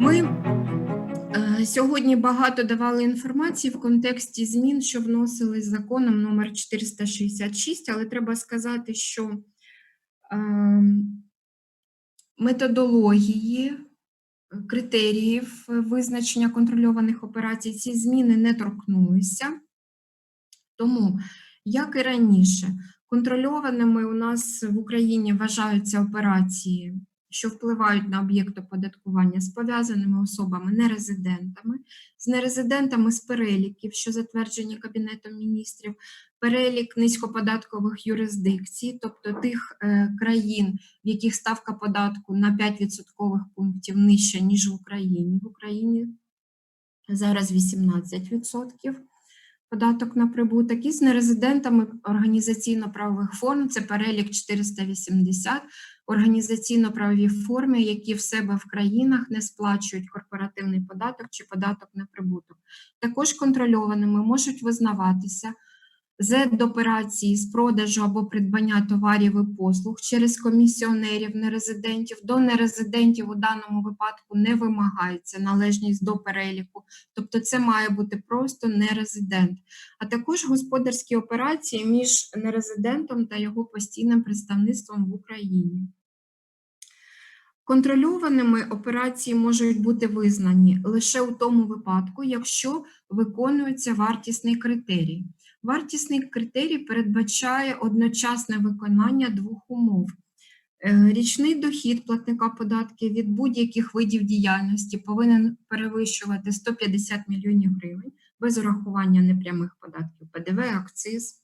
Ми е, сьогодні багато давали інформації в контексті змін, що вносились законом номер 466, але треба сказати, що е, методології, критеріїв визначення контрольованих операцій ці зміни не торкнулися. Тому, як і раніше, контрольованими у нас в Україні вважаються операції, що впливають на об'єкт оподаткування з пов'язаними особами, нерезидентами, з нерезидентами з переліків, що затверджені Кабінетом міністрів, перелік низькоподаткових юрисдикцій, тобто тих е, країн, в яких ставка податку на 5 відсоткових пунктів нижча, ніж в Україні. В Україні зараз 18% податок на прибуток, і з нерезидентами організаційно-правових форм, це перелік 480, організаційно-правові форми, які в себе в країнах не сплачують корпоративний податок чи податок на прибуток. Також контрольованими можуть визнаватися Z-операції з продажу або придбання товарів і послуг через комісіонерів нерезидентів. До нерезидентів у даному випадку не вимагається належність до переліку, тобто це має бути просто нерезидент, а також господарські операції між нерезидентом та його постійним представництвом в Україні. Контрольованими операції можуть бути визнані лише у тому випадку, якщо виконується вартісний критерій. Вартісний критерій передбачає одночасне виконання двох умов. Е, Річний дохід платника податків від будь-яких видів діяльності повинен перевищувати 150 мільйонів гривень без урахування непрямих податків ПДВ, акциз.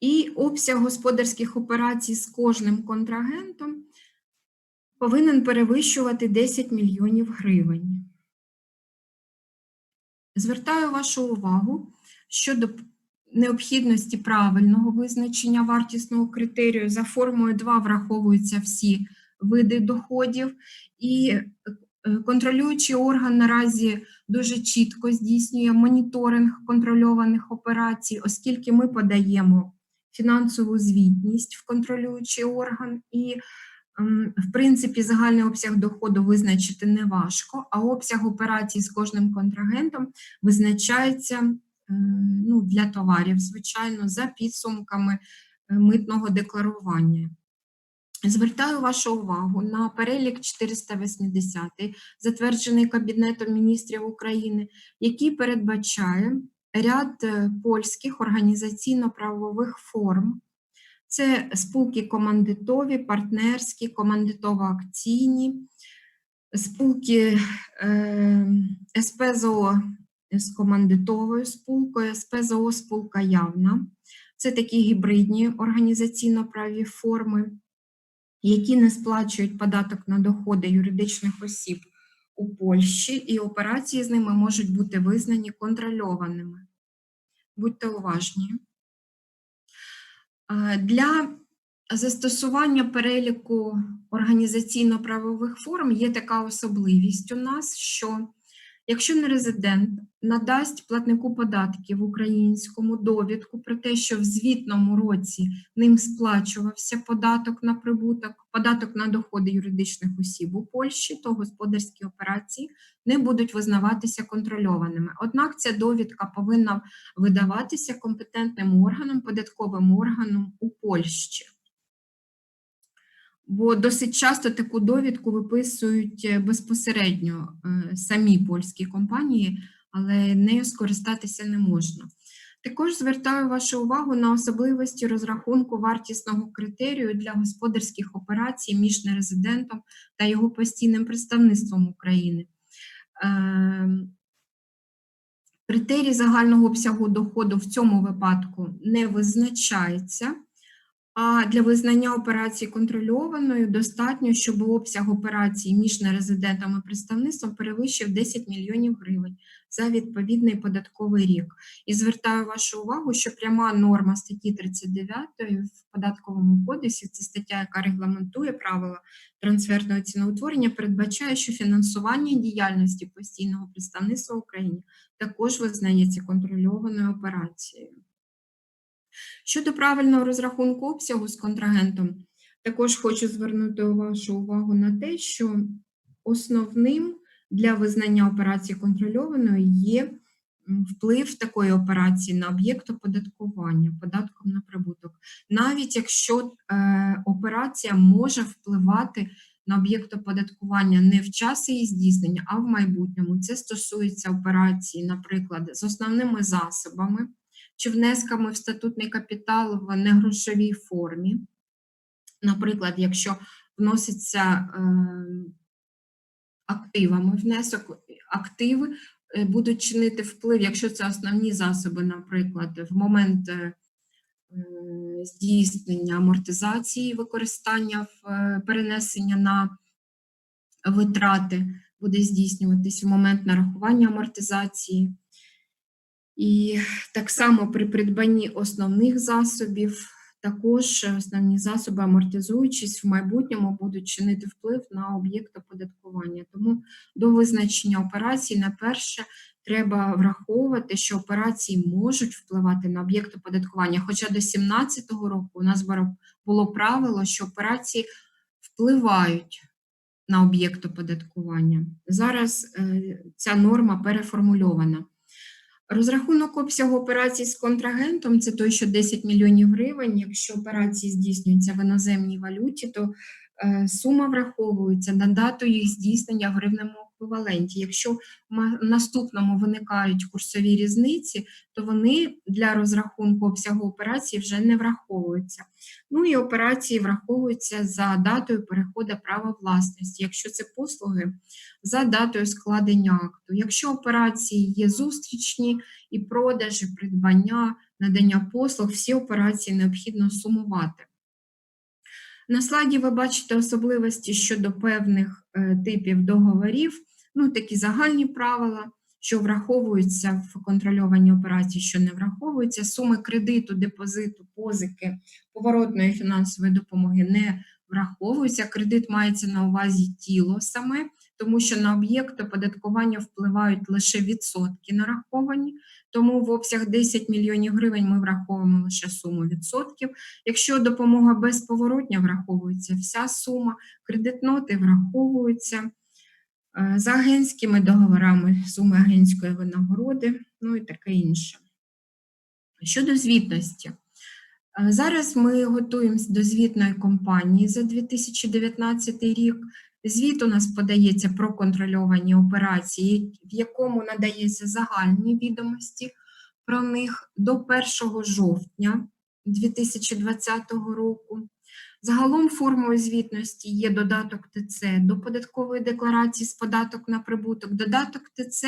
І обсяг господарських операцій з кожним контрагентом повинен перевищувати 10 мільйонів гривень. Звертаю вашу увагу щодо необхідності правильного визначення вартісного критерію. За формою 2 враховуються всі види доходів, і е, контролюючий орган наразі дуже чітко здійснює моніторинг контрольованих операцій, оскільки ми подаємо фінансову звітність в контролюючий орган і Ем, В принципі, загальний обсяг доходу визначити не важко, а обсяг операцій з кожним контрагентом визначається ну, для товарів, звичайно, за підсумками е, митного декларування. Звертаю вашу увагу на перелік 480, затверджений Кабінетом міністрів України, який передбачає ряд е, польських організаційно-правових форм. Це спілки командитові, партнерські, командитово-акційні, спілки е, СПЗО з командитовою спілкою, СПЗО спілка явна. Це такі гібридні організаційно-праві форми, які не сплачують податок на доходи юридичних осіб у Польщі, і операції з ними можуть бути визнані контрольованими. Будьте уважні. Для застосування переліку організаційно-правових форм є така особливість у нас, що якщо нерезидент надасть платнику податків українському довідку про те, що в звітному році ним сплачувався податок на прибуток, податок на доходи юридичних осіб у Польщі, то господарські операції не будуть визнаватися контрольованими. Однак ця довідка повинна видаватися компетентним органом, податковим органом у Польщі. Бо досить часто таку довідку виписують е, безпосередньо е, самі польські компанії, але нею скористатися не можна. Також звертаю вашу увагу на особливості розрахунку вартісного критерію для господарських операцій між нерезидентом та його постійним представництвом України. Ем, критерій загального обсягу доходу в цьому випадку не визначається. А для визнання операції контрольованою достатньо, щоб обсяг операції між нерезидентом і представництвом перевищив 10 мільйонів гривень за відповідний податковий рік. І звертаю вашу увагу, що пряма норма статті 39 в податковому кодексі, це стаття, яка регламентує правила трансферного ціноутворення, передбачає, що фінансування діяльності постійного представництва в Україні також визнається контрольованою операцією. Щодо правильного розрахунку обсягу з контрагентом, також хочу звернути вашу увагу на те, що основним для визнання операції контрольованою є вплив такої операції на об'єкт оподаткування податком на прибуток. Навіть якщо е, операція може впливати на об'єкт оподаткування не в час її здійснення, а в майбутньому. Це стосується операції, наприклад, з основними засобами чи внесками в статутний капітал в негрошовій формі. Наприклад, якщо вноситься е, активами внесок, активи е, будуть чинити вплив, якщо це основні засоби, наприклад, в момент е, е, здійснення амортизації, використання в е, перенесення на витрати буде здійснюватись в момент нарахування амортизації. І так само при придбанні основних засобів, також основні засоби, амортизуючись в майбутньому, будуть чинити вплив на об'єкт оподаткування. Тому до визначення операцій, на перше, треба враховувати, що операції можуть впливати на об'єкт оподаткування. Хоча до 2017 року у нас було правило, що операції впливають на об'єкт оподаткування. Зараз е, ця норма переформульована. Розрахунок обсягу операцій з контрагентом це той, що 10 мільйонів гривень. Якщо операції здійснюються в іноземній валюті, то е, сума враховується на дату їх здійснення в гривневому еквіваленті. Якщо в наступному виникають курсові різниці, то вони для розрахунку обсягу операції вже не враховуються. Ну і операції враховуються за датою переходу права власності. Якщо це послуги, за датою складення акту. Якщо операції є зустрічні і продажі, придбання, надання послуг, всі операції необхідно сумувати. На слайді ви бачите особливості щодо певних е, типів договорів, ну такі загальні правила, що враховуються в контрольованій операції, що не враховуються. Суми кредиту, депозиту, позики, поворотної фінансової допомоги не враховуються. Кредит мається на увазі тіло саме, тому що на об'єкт оподаткування впливають лише відсотки нараховані, тому в обсяг 10 мільйонів гривень ми враховуємо лише суму відсотків. Якщо допомога безповоротня, враховується вся сума, кредитноти враховуються. Е, За агентськими договорами суми агентської винагороди, ну і таке інше. Щодо звітності. Е, Зараз ми готуємося до звітної кампанії за 2019 рік. Звіт у нас подається про контрольовані операції, в якому надається загальні відомості про них до 1 жовтня 2020 року. Загалом формою звітності є додаток ТЦ до податкової декларації з податок на прибуток. Додаток ТЦ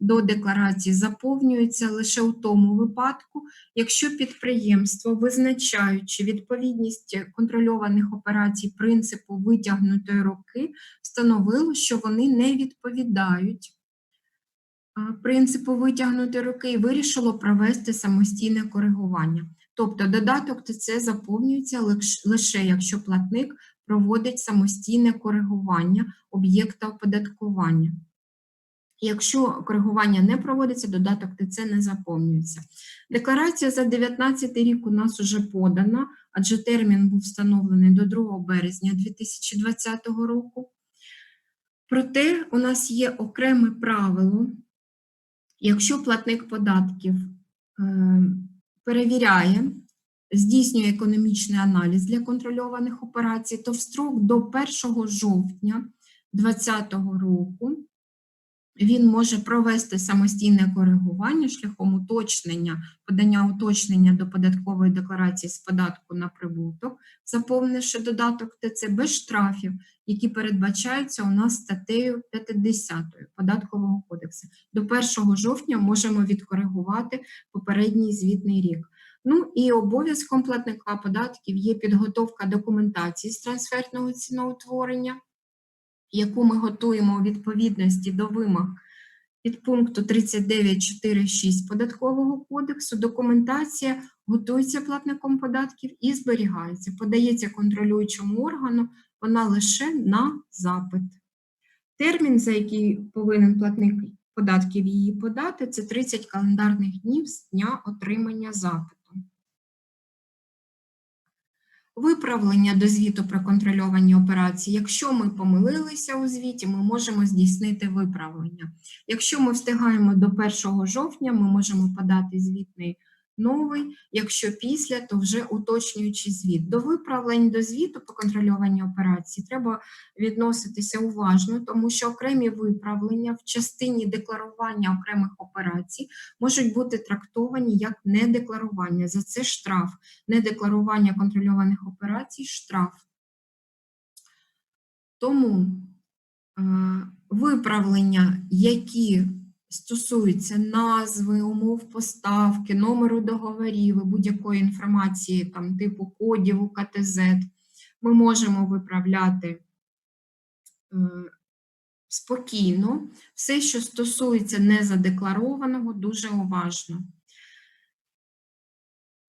до декларації заповнюється лише у тому випадку, якщо підприємство, визначаючи відповідність контрольованих операцій принципу витягнутої руки, встановило, що вони не відповідають принципу витягнутої руки і вирішило провести самостійне коригування. Тобто додаток ТЦ заповнюється лише якщо платник проводить самостійне коригування об'єкта оподаткування. Якщо коригування не проводиться, додаток ТЦ не заповнюється. Декларація за 2019 рік у нас вже подана, адже термін був встановлений до 2 березня 2020 року. Проте у нас є окреме правило, якщо платник податків е, перевіряє, здійснює економічний аналіз для контрольованих операцій, то в строк до 1 жовтня 2020 року він може провести самостійне коригування шляхом уточнення, подання уточнення до податкової декларації з податку на прибуток, заповнивши додаток ТЦ без штрафів, які передбачаються у нас статтею 50 Податкового кодексу. До 1 жовтня можемо відкоригувати попередній звітний рік. Ну і обов'язком платника податків є підготовка документації з трансфертного ціноутворення, яку ми готуємо у відповідності до вимог від пункту 39.4.6 Податкового кодексу. Документація готується платником податків і зберігається, подається контролюючому органу, вона лише на запит. Термін, за який повинен платник податків її подати, це 30 календарних днів з дня отримання запиту. Виправлення до звіту про контрольовані операції. Якщо ми помилилися у звіті, ми можемо здійснити виправлення. Якщо ми встигаємо до 1 жовтня, ми можемо подати звітний новий. Якщо після, то вже уточнюючий звіт. До виправлень до звіту по контрольованій операції треба відноситися уважно, тому що окремі виправлення в частині декларування окремих операцій можуть бути трактовані як недекларування. За це штраф. Недекларування контрольованих операцій штраф. Тому е, виправлення, які стосуються назви, умов поставки, номеру договорів будь-якої інформації там, типу кодів, УКТЗ, ми можемо виправляти е, спокійно. Все, що стосується незадекларованого, дуже уважно.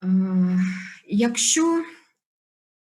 Е, Якщо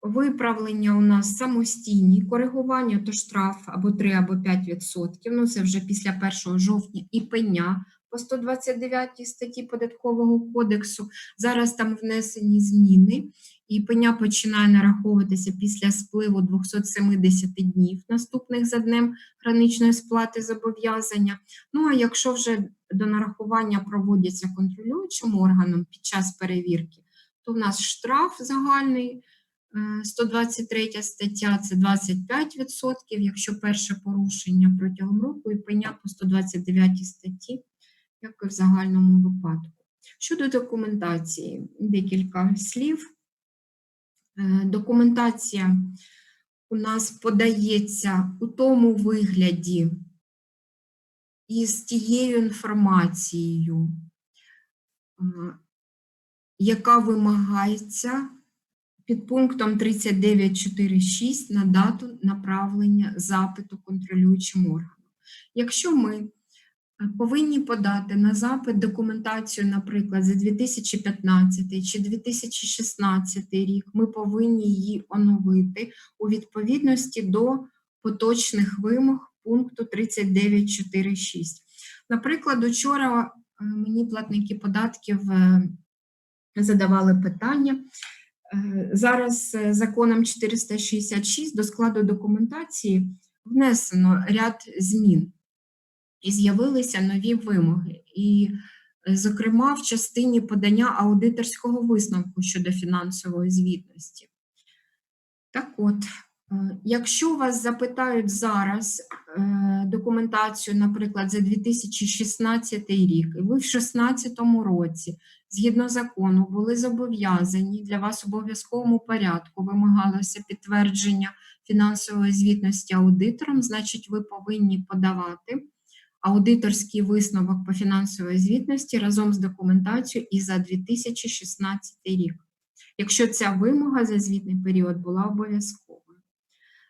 виправлення у нас самостійні, коригування то штраф або 3, або 5%, ну це вже після 1 жовтня і пеня по 129 статті Податкового кодексу. Зараз там внесені зміни, і пеня починає нараховуватися після спливу 270 днів, наступних за днем граничної сплати зобов'язання. Ну а якщо вже до нарахування проводяться контролюючим органом під час перевірки, то в нас штраф загальний 123 стаття це 25%, якщо перше порушення протягом року і пеня по 129 статті, як і в загальному випадку. Щодо документації, декілька слів. Е, Документація у нас подається у тому вигляді із тією інформацією, е, яка вимагається під пунктом 39.4.6 на дату направлення запиту контролюючим органом. Якщо ми е, повинні подати на запит документацію, наприклад, за 2015 чи 2016 рік, ми повинні її оновити у відповідності до поточних вимог пункту 39.4.6. Наприклад, учора е, мені платники податків е, задавали питання. Е, Зараз е, законом 466 до складу документації внесено ряд змін і з'явилися нові вимоги. І, е, зокрема, в частині подання аудиторського висновку щодо фінансової звітності. Так от, якщо вас запитають зараз документацію, наприклад, за 2016 рік, і ви в 2016 році згідно закону були зобов'язані для вас обов'язковому порядку вимагалося підтвердження фінансової звітності аудитором, значить, ви повинні подавати аудиторський висновок по фінансовій звітності разом з документацією і за 2016 рік, якщо ця вимога за звітний період була обов'язковою.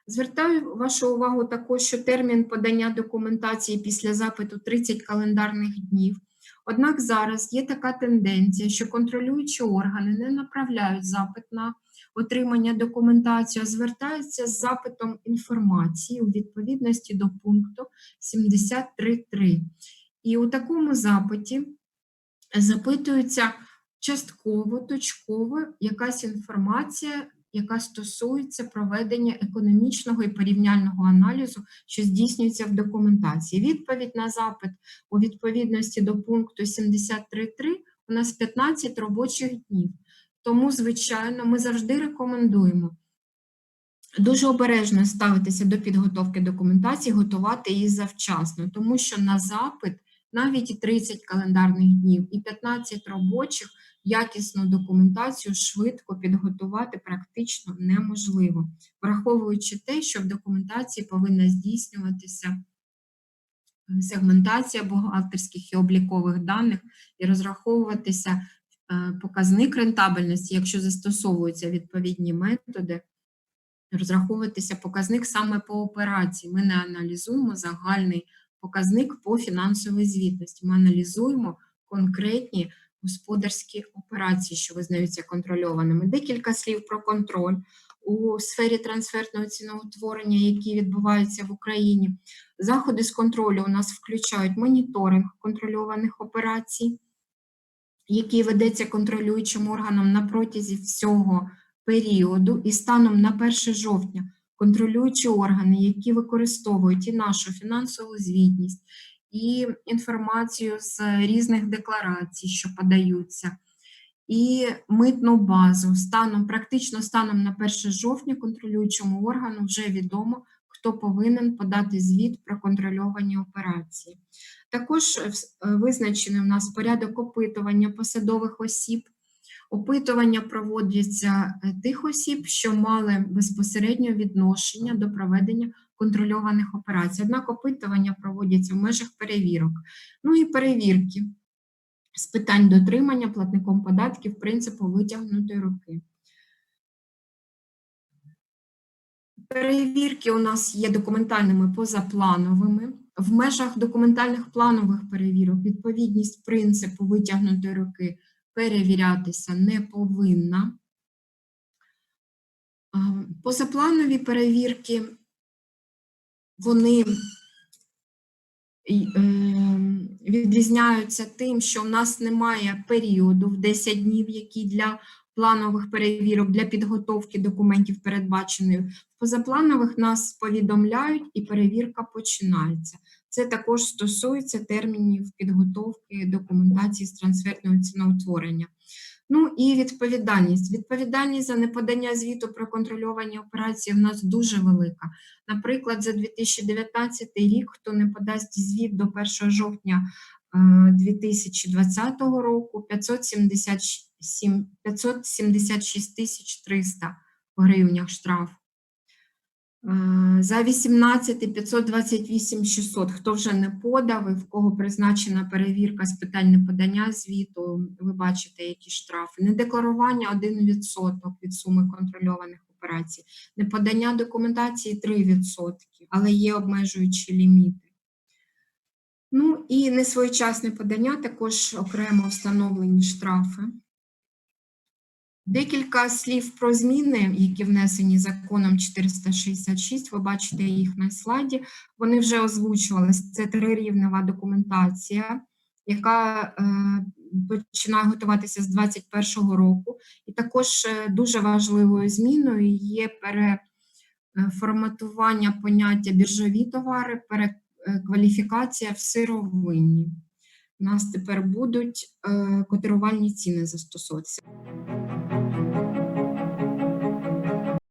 Звертаю вашу увагу також, що термін подання документації після запиту 30 календарних днів. Однак зараз є така тенденція, що контролюючі органи не направляють запит на отримання документації, а звертаються з запитом інформації у відповідності до пункту 73.3. І у такому запиті запитується частково, точково якась інформація, яка стосується проведення економічного і порівняльного аналізу, що здійснюється в документації. Відповідь на запит у відповідності до пункту 73.3 у нас 15 робочих днів. Тому, звичайно, ми завжди рекомендуємо дуже обережно ставитися до підготовки документації, готувати її завчасно, тому що на запит навіть і 30 календарних днів, і 15 робочих якісну документацію швидко підготувати практично неможливо, враховуючи те, що в документації повинна здійснюватися е, сегментація бухгалтерських і облікових даних і розраховуватися е, показник рентабельності, якщо застосовуються відповідні методи, розраховуватися показник саме по операції. Ми не аналізуємо загальний показник по фінансовій звітності. Ми аналізуємо конкретні господарські операції, що визнаються контрольованими. Декілька слів про контроль у сфері трансфертного ціноутворення, які відбуваються в Україні. Заходи з контролю у нас включають моніторинг контрольованих операцій, який ведеться контролюючим органом на протязі всього періоду і станом на 1 жовтня контролюючі органи, які використовують і нашу фінансову звітність, і інформацію з різних декларацій, що подаються, і митну базу. Станом, практично станом на 1 жовтня контролюючому органу вже відомо, хто повинен подати звіт про контрольовані операції. Також е, е, визначений у нас порядок опитування посадових осіб. Опитування проводяться е, тих осіб, що мали безпосередньо відношення до проведення контрольованих операцій. Однак опитування проводяться в межах перевірок. Ну і перевірки з питань дотримання платником податків принципу витягнутої руки. Перевірки у нас є документальними позаплановими. В межах документальних планових перевірок відповідність принципу витягнутої руки перевірятися не повинна. Позапланові перевірки, вони ем, відрізняються тим, що в нас немає періоду в 10 днів, який для планових перевірок, для підготовки документів передбачений. В позапланових нас повідомляють і перевірка починається. Це також стосується термінів підготовки документації з трансфертного ціноутворення. Ну і відповідальність. Відповідальність за неподання звіту про контрольовані операції в нас дуже велика. Наприклад, за 2019 рік, хто не подасть звіт до 1 жовтня е, 2020 року, 577, 576 тисяч 300 в гривнях штраф. Е, За 18 528 600. Хто вже не подав і в кого призначена перевірка з питань неподання звіту, ви бачите, які штрафи. Недекларування 1% від суми контрольованих операцій. Неподання документації 3%, але є обмежуючі ліміти. Ну і несвоєчасне подання також окремо встановлені штрафи. Декілька слів про зміни, які внесені законом 466, ви бачите їх на слайді. Вони вже озвучувалися. Це трирівнева документація, яка е, починає готуватися з 2021 року. І також е, дуже важливою зміною є переформатування поняття біржові товари, перекваліфікація в сировинні. У нас тепер будуть е, котирувальні ціни застосовуватися.